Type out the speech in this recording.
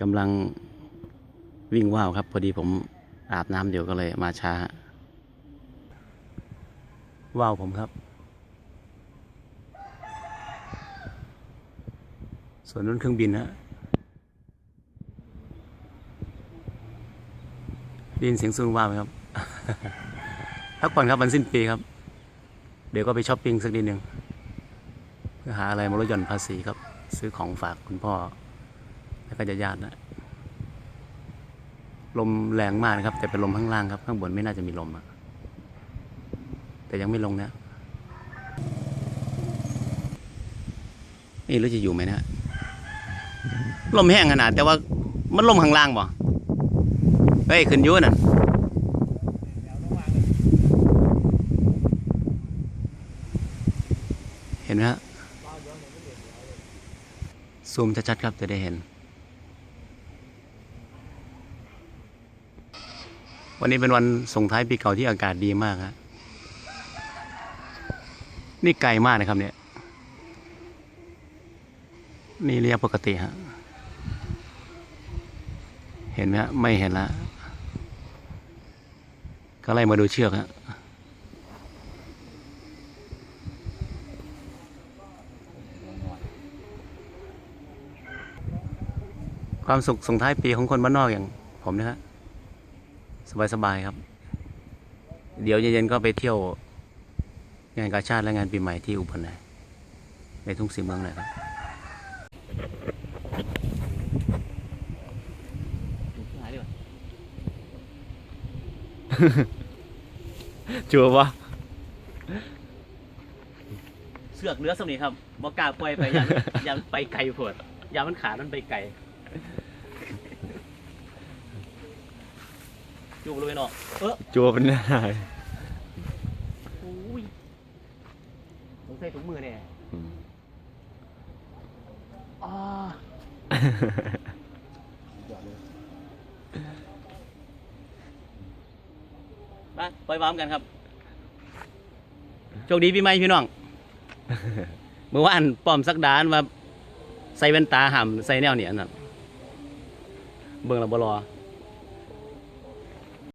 กำลังวิ่งว่าวครับ พอดีผมอาบน้ำเดี๋ยวก็เลยมาช้า ว่าวผมครับ ส่วนนู้นเครื่องบินฮะได้ยินเสียงซูนว่าวไหมครับพักผ่อนครับวันสิ้นปีครับ เดี๋ยวก็ไปช้อปปิ้งสักนิดหนึ่งเพื่อหาอะไรมาลดหย่อนภาษีครับ ซื้อของฝากคุณพ่อ แล้วก็จะญาตินะลมแรงมากนะครับ แต่เป็นลมข้างล่างครับ ข้างบนไม่น่าจะมีลมอะแต่ยังไม่ลงนะนี่รู้จะอยู่ไหมนะลมแห้งขนาด แต่ว่ามันลมข้างล่างบ่เฮ้ยขึ้นยุ่นั่นเห็นไหมฮะซูมชัดๆครับจะได้เห็น วันนี้เป็นวันส่งท้ายปีเก่าที่อากาศดีมากฮะนี่ไกลมากนะครับเนี่ย นี่เรียกปกติฮะ เห็นไหมฮะ ไม่เห็นละ ก็ไล่มาดูเชือกฮะ ความสุขส่งท้ายปีของคนบ้านนอกอย่างผมนะฮะ สบายๆครับ เดี๋ยวเย็นๆก็ไปเที่ยว งานกาชาติและงานปีใหม่ที่อุบลนะในทุ่งสีเมืองเลยครับจัวปะเสือกเรือสมนี้ครับบอกกล้าปล่อยไปยันยันไปไกลโพดยันมันขาดมันไปไกล จูบเลยเนาะเออจัวเป็นอะไรโอ้ยต้องใส่ถุงมือเนี่ยอ๋อมาปล่อยพร้อมกันครับ โชคดีพี่ไม่พี่น้อง เมื่อวานป้อมสักดานว่า ใส่แว่นตาห่ำใส่แนวเนี่ยน่ะเบิ่งแล้วบ่รอ